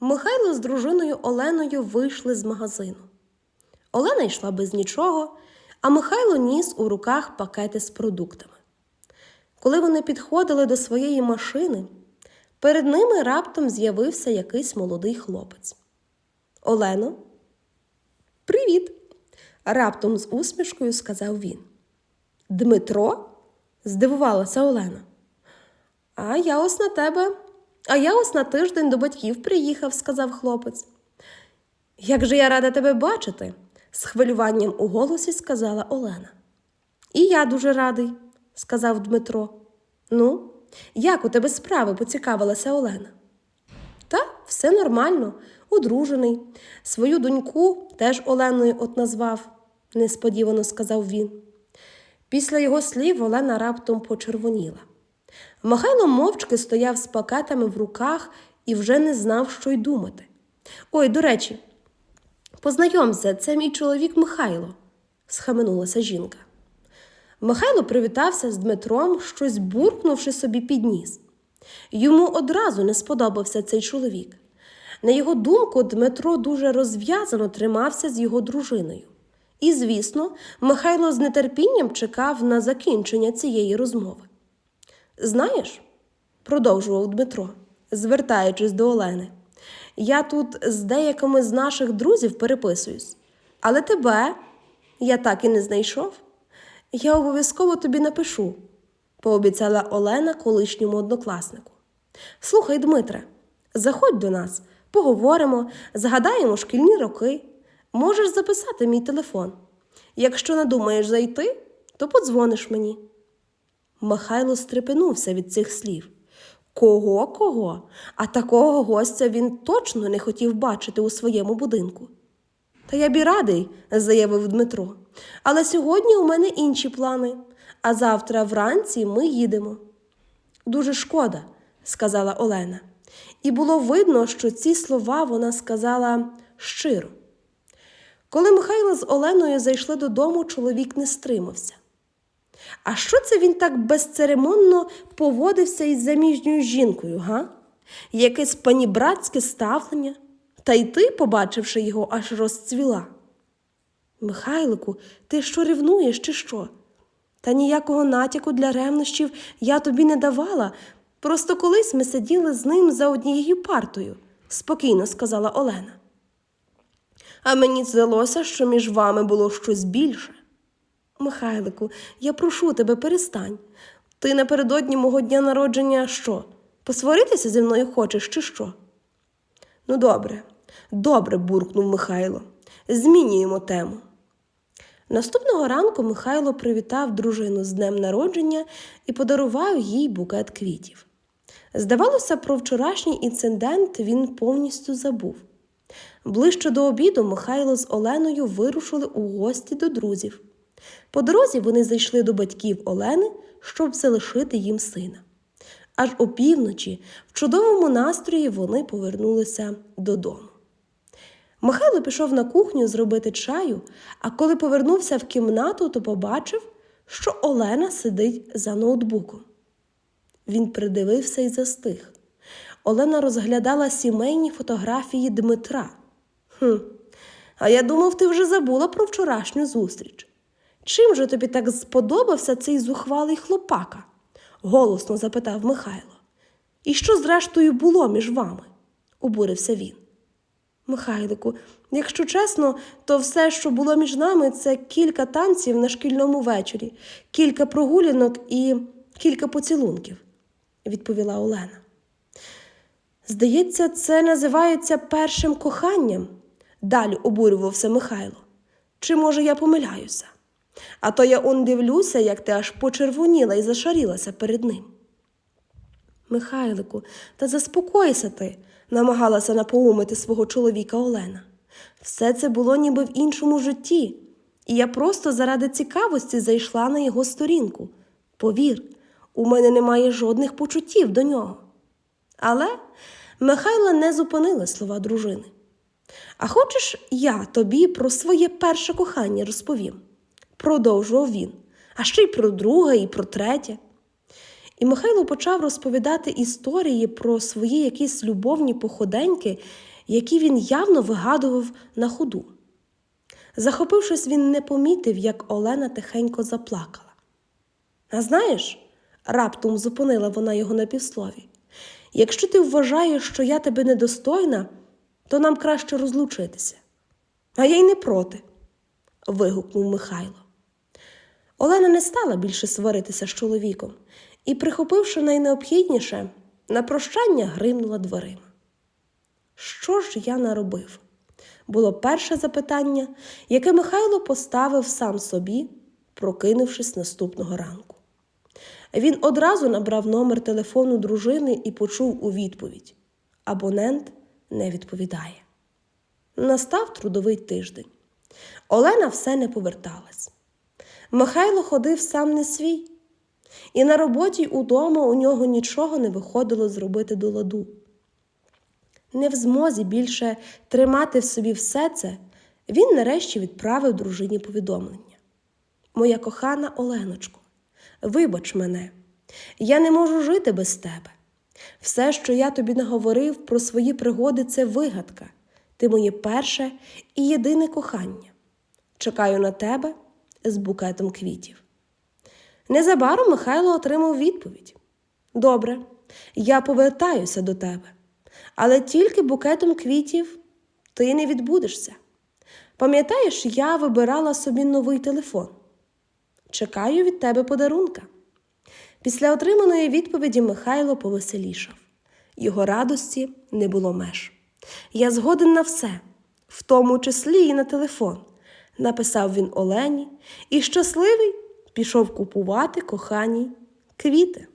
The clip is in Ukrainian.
Михайло з дружиною Оленою вийшли з магазину. Олена йшла без нічого, а Михайло ніс у руках пакети з продуктами. Коли вони підходили до своєї машини, перед ними раптом з'явився якийсь молодий хлопець. Олено, привіт! раптом з усмішкою сказав він. Дмитро? здивувалася Олена. А я ось на тебе. А я ось на тиждень до батьків приїхав, сказав хлопець. Як же я рада тебе бачити, з хвилюванням у голосі сказала Олена. І я дуже радий, сказав Дмитро. Ну, як у тебе справи? поцікавилася Олена. Та все нормально, одружений. Свою доньку теж Оленою от назвав, несподівано сказав він. Після його слів Олена раптом почервоніла. Михайло мовчки стояв з пакетами в руках і вже не знав, що й думати. Ой, до речі, познайомся, це мій чоловік Михайло, схаменулася жінка. Михайло привітався з Дмитром, щось буркнувши собі під ніс. Йому одразу не сподобався цей чоловік. На його думку, Дмитро дуже розв'язано тримався з його дружиною. І, звісно, Михайло з нетерпінням чекав на закінчення цієї розмови. Знаєш, продовжував Дмитро, звертаючись до Олени, я тут з деякими з наших друзів переписуюсь, але тебе я так і не знайшов. Я обов'язково тобі напишу, пообіцяла Олена колишньому однокласнику. Слухай, Дмитре, заходь до нас, поговоримо, згадаємо шкільні роки. Можеш записати мій телефон. Якщо надумаєш зайти, то подзвониш мені. Михайло стрепенувся від цих слів. Кого, кого? А такого гостя він точно не хотів бачити у своєму будинку. Та я б і радий, заявив Дмитро. Але сьогодні у мене інші плани, а завтра вранці ми їдемо. Дуже шкода, сказала Олена. І було видно, що ці слова вона сказала щиро. Коли Михайло з Оленою зайшли додому, чоловік не стримався. А що це він так безцеремонно поводився із заміжньою жінкою, га? Якесь панібратське ставлення, та й ти, побачивши його, аж розцвіла. Михайлику, ти що ревнуєш, чи що? Та ніякого натяку для ревнощів я тобі не давала. Просто колись ми сиділи з ним за однією партою, спокійно сказала Олена. А мені здалося, що між вами було щось більше. Михайлику, я прошу тебе, перестань. Ти напередодні мого дня народження що? Посваритися зі мною хочеш, чи що? Ну, добре, добре, буркнув Михайло. Змінюємо тему. Наступного ранку Михайло привітав дружину з днем народження і подарував їй букет квітів. Здавалося, про вчорашній інцидент він повністю забув. Ближче до обіду Михайло з Оленою вирушили у гості до друзів. По дорозі вони зайшли до батьків Олени, щоб залишити їм сина. Аж опівночі, в чудовому настрої, вони повернулися додому. Михайло пішов на кухню зробити чаю, а коли повернувся в кімнату, то побачив, що Олена сидить за ноутбуком. Він придивився і застиг. Олена розглядала сімейні фотографії Дмитра. Хм, а я думав, ти вже забула про вчорашню зустріч. Чим же тобі так сподобався цей зухвалий хлопака? голосно запитав Михайло. І що, зрештою, було між вами? обурився він. Михайлику, якщо чесно, то все, що було між нами, це кілька танців на шкільному вечорі, кілька прогулянок і кілька поцілунків, відповіла Олена. Здається, це називається першим коханням, далі обурювався Михайло. Чи, може, я помиляюся? А то я он дивлюся, як ти аж почервоніла і зашарілася перед ним. Михайлику, та заспокойся ти, намагалася напоумити свого чоловіка Олена. Все це було ніби в іншому житті, і я просто заради цікавості зайшла на його сторінку. Повір, у мене немає жодних почуттів до нього. Але Михайла не зупинила слова дружини. А хочеш, я тобі про своє перше кохання розповім? Продовжував він, а ще й про друге, і про третє. І Михайло почав розповідати історії про свої якісь любовні походеньки, які він явно вигадував на ходу. Захопившись, він не помітив, як Олена тихенько заплакала. А знаєш, раптом зупинила вона його на півслові. Якщо ти вважаєш, що я тебе недостойна, то нам краще розлучитися. А я й не проти. вигукнув Михайло. Олена не стала більше сваритися з чоловіком і, прихопивши найнеобхідніше, на прощання гримнула дверима. Що ж я наробив? було перше запитання, яке Михайло поставив сам собі, прокинувшись наступного ранку. Він одразу набрав номер телефону дружини і почув у відповідь: абонент не відповідає. Настав трудовий тиждень. Олена все не поверталась. Михайло ходив сам не свій, і на роботі й удома у нього нічого не виходило зробити до ладу. Не в змозі більше тримати в собі все це, він нарешті відправив дружині повідомлення. Моя кохана Оленочко, вибач мене, я не можу жити без тебе. Все, що я тобі наговорив про свої пригоди, це вигадка. Ти моє перше і єдине кохання. Чекаю на тебе з букетом квітів. Незабаром Михайло отримав відповідь: Добре, я повертаюся до тебе, але тільки букетом квітів ти не відбудешся. Пам'ятаєш, я вибирала собі новий телефон. Чекаю від тебе подарунка. Після отриманої відповіді Михайло повеселішав. Його радості не було меж. Я згоден на все, в тому числі і на телефон, написав він Олені, і щасливий пішов купувати коханій квіти.